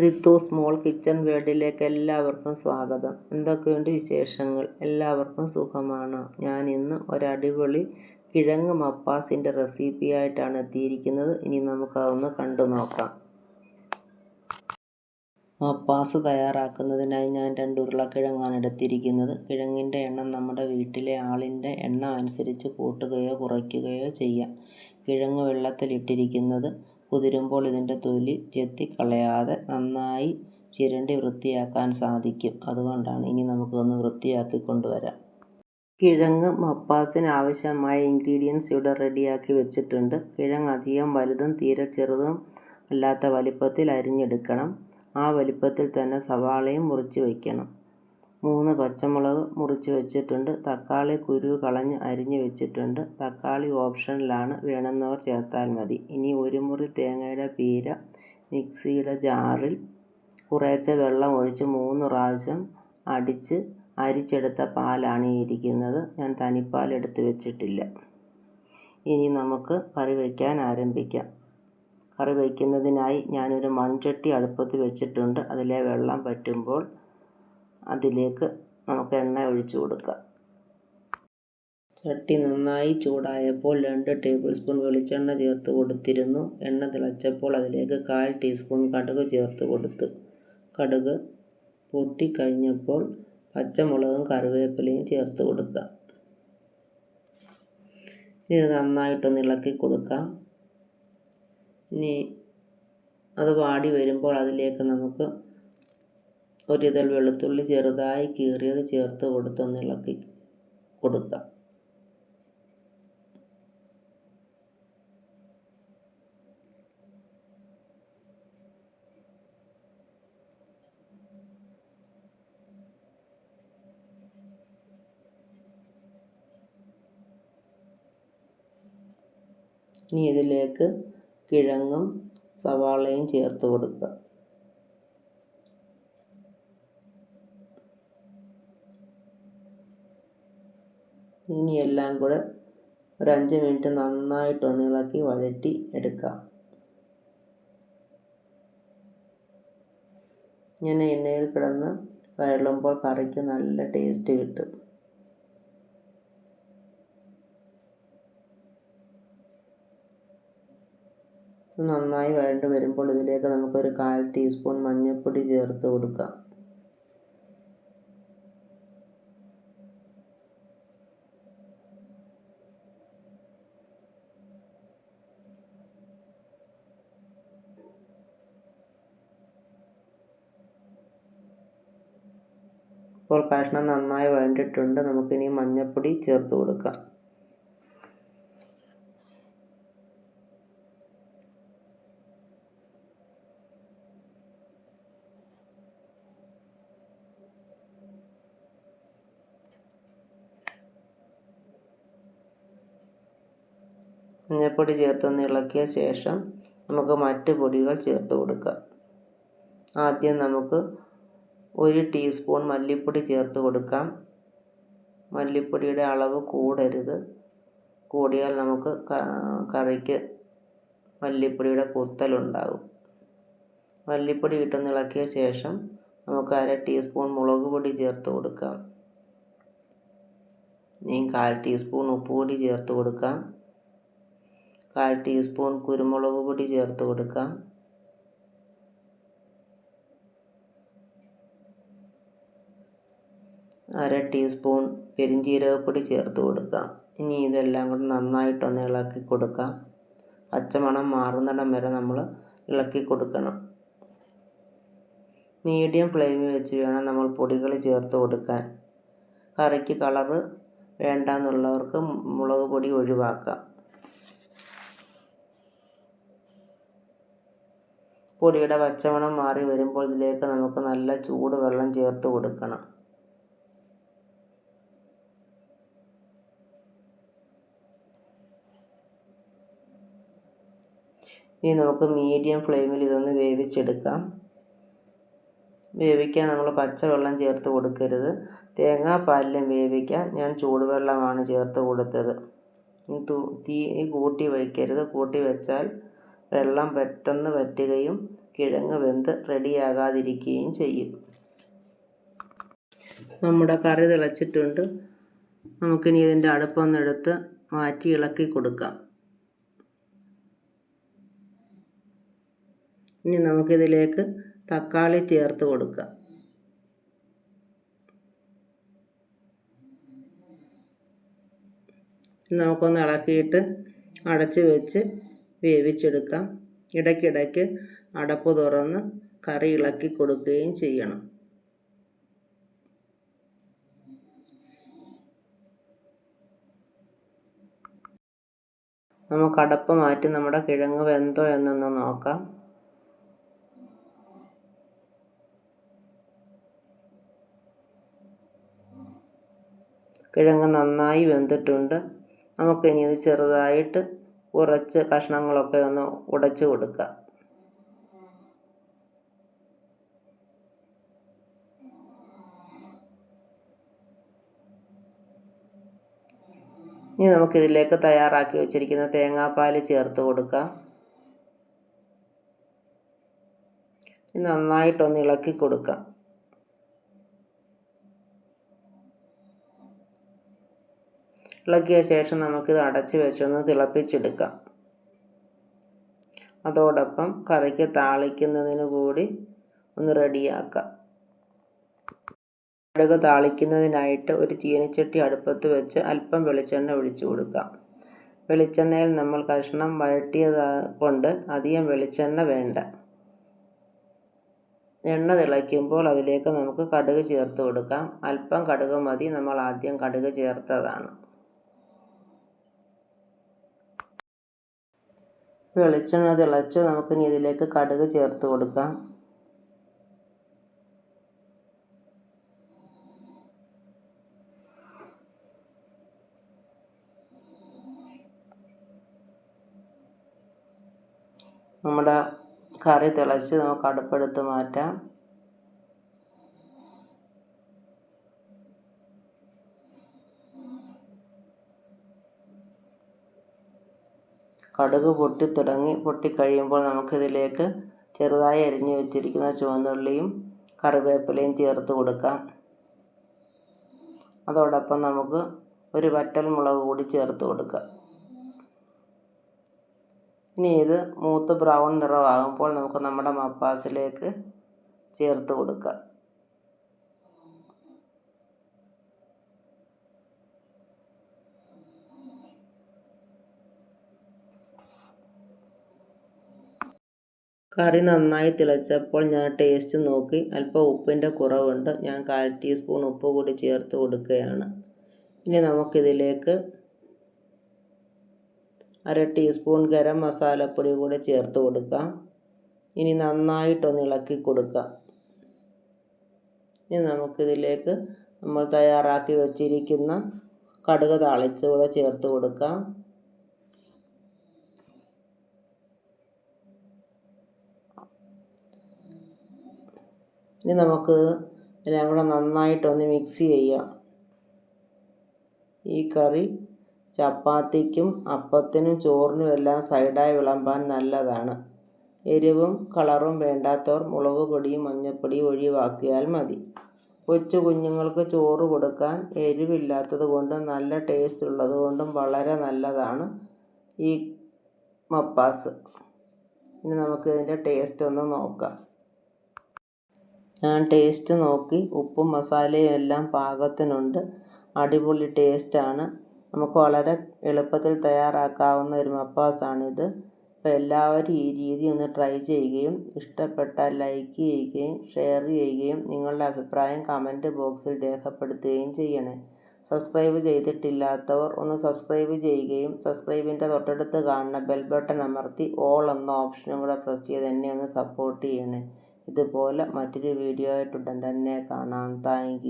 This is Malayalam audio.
റിതു സ്മോൾ കിച്ചൺ വേൾഡിലേക്ക് എല്ലാവർക്കും സ്വാഗതം. എന്തൊക്കെയുണ്ട് വിശേഷങ്ങൾ? എല്ലാവർക്കും സുഖമാണ്. ഞാൻ ഇന്ന് ഒരടിപൊളി കിഴങ്ങ് മപ്പാസിന്റെ റെസിപ്പിയായിട്ടാണ് എത്തിയിരിക്കുന്നത്. ഇനി നമുക്കതൊന്ന് കണ്ടു നോക്കാം. മപ്പാസ് തയ്യാറാക്കുന്നതിനായി ഞാൻ രണ്ട് ഉരുളക്കിഴങ്ങാണ് എടുത്തിരിക്കുന്നത്. കിഴങ്ങിന്റെ എണ്ണം നമ്മുടെ വീട്ടിലെ ആളിന്റെ എണ്ണം അനുസരിച്ച് കൂട്ടുകയോ കുറയ്ക്കുകയോ ചെയ്യാം. കിഴങ്ങ് വെള്ളത്തിലിട്ടിരിക്കുന്നത് കുതിരുമ്പോൾ ഇതിന്റെ തൊലി ചെത്തിക്കളയാതെ നന്നായി ചിരണ്ടി വൃത്തിയാക്കാൻ സാധിക്കും. അതുകൊണ്ടാണ് ഇനി നമുക്കൊന്ന് വൃത്തിയാക്കി കൊണ്ടുവരാം. കിഴങ്ങ് മപ്പാസിന് ആവശ്യമായ ഇൻഗ്രീഡിയൻസ് ഇവിടെ റെഡിയാക്കി വെച്ചിട്ടുണ്ട്. കിഴങ്ങ് അധികം വലുതും തീരെ ചെറുതും അല്ലാത്ത വലിപ്പത്തിൽ അരിഞ്ഞെടുക്കണം. ആ വലിപ്പത്തിൽ തന്നെ സവാളയും മുറിച്ച് വയ്ക്കണം. മൂന്ന് പച്ചമുളക് മുറിച്ച് വെച്ചിട്ടുണ്ട്. തക്കാളി കുരു കളഞ്ഞ് അരിഞ്ഞ് വെച്ചിട്ടുണ്ട്. തക്കാളി ഓപ്ഷനിലാണ്. വേണമെന്നവർ ചേർത്താൽ മതി. ഇനി ഒരു മുറി തേങ്ങയുടെ പീര മിക്സിയുടെ ജാറിൽ കുറേശ്ശെ വെള്ളം ഒഴിച്ച് മൂന്ന് പ്രാവശ്യം അടിച്ച് അരിച്ചെടുത്ത പാലാണ് ഈ ഇരിക്കുന്നത്. ഞാൻ തനിപ്പാൽ എടുത്ത് വെച്ചിട്ടില്ല. ഇനി നമുക്ക് കറി വയ്ക്കാൻ ആരംഭിക്കാം. കറി വയ്ക്കുന്നതിനായി ഞാനൊരു മൺചട്ടി അടുപ്പത്ത് വെച്ചിട്ടുണ്ട്. അതിലെ വെള്ളം പറ്റുമ്പോൾ അതിലേക്ക് നമുക്ക് എണ്ണ ഒഴിച്ചു കൊടുക്കാം. ചട്ടി നന്നായി ചൂടായപ്പോൾ രണ്ട് ടേബിൾ സ്പൂൺ വെളിച്ചെണ്ണ ചേർത്ത് കൊടുത്തിരുന്നു. എണ്ണ തിളച്ചപ്പോൾ അതിലേക്ക് കാൽ ടീസ്പൂൺ കടുക് ചേർത്ത് കൊടുത്തു. കടുക് പൊട്ടിക്കഴിഞ്ഞപ്പോൾ പച്ചമുളകും കറിവേപ്പിലയും ചേർത്ത് കൊടുക്കാം. ഇത് നന്നായിട്ടൊന്ന് ഇളക്കി കൊടുക്കാം. ഇനി അത് വാടി വരുമ്പോൾ അതിലേക്ക് നമുക്ക് ഒരിതൾ വെളുത്തുള്ളി ചെറുതായി കീറിയത് ചേർത്ത് കൊടുത്തൊന്ന് ഇളക്കി കൊടുക്കാം. ഇനി ഇതിലേക്ക് കിഴങ്ങും സവാളയും ചേർത്ത് കൊടുക്കുക ഇനി എല്ലാം കൂടെ ഒരു അഞ്ച് മിനിറ്റ് നന്നായിട്ടൊന്ന് ഇളക്കി വഴറ്റി എടുക്കാം. ഇങ്ങനെ എണ്ണയിൽ കിടന്ന് വഴലുമ്പോൾ കറിക്ക് നല്ല ടേസ്റ്റ് കിട്ടും. നന്നായി വഴണ്ട് വരുമ്പോൾ ഇതിലേക്ക് നമുക്കൊരു കാൽ ടീസ്പൂൺ മഞ്ഞൾപ്പൊടി ചേർത്ത് കൊടുക്കാം. ഇപ്പോൾ കഷ്ണം നന്നായി വഴണ്ടിട്ടുണ്ട്. നമുക്കിനി മഞ്ഞൾപ്പൊടി ചേർത്ത് കൊടുക്കാം. മഞ്ഞൾപ്പൊടി ചേർത്തൊന്ന് ഇളക്കിയ ശേഷം നമുക്ക് മറ്റ് പൊടികൾ ചേർത്ത് കൊടുക്കാം. ആദ്യം നമുക്ക് ഒരു ടീസ്പൂൺ മല്ലിപ്പൊടി ചേർത്ത് കൊടുക്കാം. മല്ലിപ്പൊടിയുടെ അളവ് കൂടരുത്. കൂടിയാൽ നമുക്ക് കറിക്ക് മല്ലിപ്പൊടിയുടെ കുത്തലുണ്ടാകും. മല്ലിപ്പൊടി ഇട്ടൊന്ന് ഇളക്കിയ ശേഷം നമുക്ക് അര ടീസ്പൂൺ മുളക് പൊടി ചേർത്ത് കൊടുക്കാം. ഇനി കാൽ ടീസ്പൂൺ ഉപ്പ് പൊടി ചേർത്ത് കൊടുക്കാം. കാൽ ടീസ്പൂൺ കുരുമുളക് പൊടി ചേർത്ത് കൊടുക്കാം. അര ടീസ്പൂൺ പെരിഞ്ജീരകപ്പൊടി ചേർത്ത് കൊടുക്കാം. ഇനി ഇതെല്ലാം കൂടി നന്നായിട്ടൊന്ന് ഇളക്കി കൊടുക്കാം. പച്ചമണം മാറുന്നിടം വരെ നമ്മൾ ഇളക്കി കൊടുക്കണം. മീഡിയം ഫ്ലെയിമിൽ വെച്ച് വേണം നമ്മൾ പൊടികൾ ചേർത്ത് കൊടുക്കാൻ. കറിക്ക് കളറ് വേണ്ടെന്നുള്ളവർക്ക് മുളക് പൊടി ഒഴിവാക്കാം. പൊടിയുടെ പച്ചമണം മാറി വരുമ്പോൾ ഇതിലേക്ക് നമുക്ക് നല്ല ചൂട് വെള്ളം ചേർത്ത് കൊടുക്കണം. ഇനി നമുക്ക് മീഡിയം ഫ്ലെയിമിൽ ഇതൊന്ന് വേവിച്ചെടുക്കാം. വേവിക്കാൻ നമ്മൾ പച്ചവെള്ളം ചേർത്ത് കൊടുക്കരുത്. തേങ്ങാപ്പാലിലും വേവിക്കാൻ ഞാൻ ചൂടുവെള്ളമാണ് ചേർത്ത് കൊടുത്തത്. തീ കൂട്ടി വയ്ക്കരുത്. കൂട്ടി വെച്ചാൽ വെള്ളം പെട്ടെന്ന് വറ്റുകയും കിഴങ്ങ് വെന്ത് റെഡിയാകാതിരിക്കുകയും ചെയ്യും. നമ്മുടെ കറി തിളച്ചിട്ടുണ്ട്. നമുക്കിനി ഇതിന്റെ അടുപ്പൊന്നെടുത്ത് മാറ്റി ഇളക്കി കൊടുക്കാം. ഇനി നമുക്കിതിലേക്ക് തക്കാളി ചേർത്ത് കൊടുക്കാം. നമുക്കൊന്ന് ഇളക്കിയിട്ട് അടച്ച് വെച്ച് വേവിച്ചെടുക്കാം. ഇടയ്ക്കിടയ്ക്ക് അടപ്പ് തുറന്ന് കറി ഇളക്കി കൊടുക്കുകയും ചെയ്യണം. നമുക്ക് അടപ്പ് മാറ്റി നമ്മുടെ കിഴങ്ങ് വെന്തോ എന്നൊന്ന് നോക്കാം. കിഴങ്ങ് നന്നായി വെന്തിട്ടുണ്ട്. നമുക്കിനി ഇത് ചെറുതായിട്ട് കുറച്ച് കഷ്ണങ്ങളൊക്കെ ഒന്ന് ഉടച്ചു കൊടുക്കാം. ഇനി നമുക്കിതിലേക്ക് തയ്യാറാക്കി വെച്ചിരിക്കുന്ന തേങ്ങാപ്പാൽ ചേർത്ത് കൊടുക്കാം. നന്നായിട്ടൊന്ന് ഇളക്കി കൊടുക്കാം. ഇളക്കിയ ശേഷം നമുക്കിത് അടച്ച് വെച്ചൊന്ന് തിളപ്പിച്ചെടുക്കാം. അതോടൊപ്പം കറിക്ക് താളിക്കുന്നതിന് കൂടി ഒന്ന് റെഡിയാക്കാം. കടുക് താളിക്കുന്നതിനായിട്ട് ഒരു ചീനച്ചട്ടി അടുപ്പത്ത് വെച്ച് അല്പം വെളിച്ചെണ്ണ ഒഴിച്ചു കൊടുക്കാം. വെളിച്ചെണ്ണയിൽ നമ്മൾ കഷ്ണം വഴട്ടിയത് കൊണ്ട് അധികം വെളിച്ചെണ്ണ വേണ്ട. എണ്ണ തിളയ്ക്കുമ്പോൾ അതിലേക്ക് നമുക്ക് കടുക് ചേർത്ത് കൊടുക്കാം. അല്പം കടുക് മതി. നമ്മൾ ആദ്യം കടുക് ചേർത്തതാണ്. വെളിച്ചെണ്ണ തിളച്ച് നമുക്കിനി ഇതിലേക്ക് കടുക് ചേർത്ത് കൊടുക്കാം. നമ്മുടെ കറി തിളച്ച് നമുക്ക് അടുപ്പെടുത്ത് മാറ്റാം. കടുക് പൊട്ടിത്തുടങ്ങി പൊട്ടിക്കഴിയുമ്പോൾ നമുക്കിതിലേക്ക് ചെറുതായി അരിഞ്ഞു വെച്ചിരിക്കുന്ന ചുവന്നുള്ളിയും കറിവേപ്പിലയും ചേർത്ത് കൊടുക്കാം. അതോടൊപ്പം നമുക്ക് ഒരു വറ്റൽ മുളക് കൂടി ചേർത്ത് കൊടുക്കാം. ഇനി ഇത് മൂത്ത് ബ്രൗൺ നിറമാകുമ്പോൾ നമുക്ക് നമ്മുടെ മപ്പാസിലേക്ക് ചേർത്ത് കൊടുക്കാം. കറി നന്നായി തിളച്ചപ്പോൾ ഞാൻ ടേസ്റ്റ് നോക്കി. അല്പം ഉപ്പിന്റെ കുറവുണ്ട്. ഞാൻ കാൽ ടീസ്പൂൺ ഉപ്പ് കൂടി ചേർത്ത് കൊടുക്കുകയാണ്. ഇനി നമുക്കിതിലേക്ക് അര ടീസ്പൂൺ ഗരം മസാലപ്പൊടി കൂടി ചേർത്ത് കൊടുക്കാം. ഇനി നന്നായിട്ടൊന്ന് ഇളക്കി കൊടുക്കാം. ഇനി നമുക്കിതിലേക്ക് നമ്മൾ തയ്യാറാക്കി വച്ചിരിക്കുന്ന കടുക് താളിച്ചുകൂടെ ചേർത്ത് കൊടുക്കാം. ഇനി നമുക്ക് എല്ലാം കൂടെ നന്നായിട്ടൊന്ന് മിക്സ് ചെയ്യാം. ഈ കറി ചപ്പാത്തിക്കും അപ്പത്തിനും ചോറിനും എല്ലാം സൈഡായി വിളമ്പാൻ നല്ലതാണ്. എരിവും കളറും വേണ്ടാത്തവർ മുളക് പൊടിയും മഞ്ഞൾപ്പൊടിയും ഒഴിവാക്കിയാൽ മതി. കൊച്ചു കുഞ്ഞുങ്ങൾക്ക് ചോറ് കൊടുക്കാൻ എരിവില്ലാത്തത് കൊണ്ടും നല്ല ടേസ്റ്റ് ഉള്ളത് കൊണ്ടും വളരെ നല്ലതാണ് ഈ മപ്പാസ്. ഇനി നമുക്ക് ഇതിന്റെ ടേസ്റ്റ് ഒന്ന് നോക്കാം. ഞാൻ ടേസ്റ്റ് നോക്കി. ഉപ്പും മസാലയും എല്ലാം പാകത്തിനുണ്ട്. അടിപൊളി ടേസ്റ്റാണ് നമുക്ക് വളരെ എളുപ്പത്തിൽ തയ്യാറാക്കാവുന്ന ഒരു മപ്പാസാണിത്. അപ്പോൾ എല്ലാവരും ഈ രീതി ഒന്ന് ട്രൈ ചെയ്യുകയും ഇഷ്ടപ്പെട്ടാൽ ലൈക്ക് ചെയ്യുകയും ഷെയർ ചെയ്യുകയും നിങ്ങളുടെ അഭിപ്രായം കമന്റ് ബോക്സിൽ രേഖപ്പെടുത്തുകയും ചെയ്യണേ. സബ്സ്ക്രൈബ് ചെയ്തിട്ടില്ലാത്തവർ ഒന്ന് സബ്സ്ക്രൈബ് ചെയ്യുകയും സബ്സ്ക്രൈബിന്റെ തൊട്ടടുത്ത് കാണുന്ന ബെൽ ബട്ടൺ അമർത്തി ഓൾ എന്ന ഓപ്ഷനും കൂടെ പ്രസ് ചെയ്ത് എന്നെ ഒന്ന് സപ്പോർട്ട് ചെയ്യണേ. ഇതുപോലെ മറ്റൊരു വീഡിയോ ആയിട്ടുടൻ തന്നെ കാണാം. താങ്ക്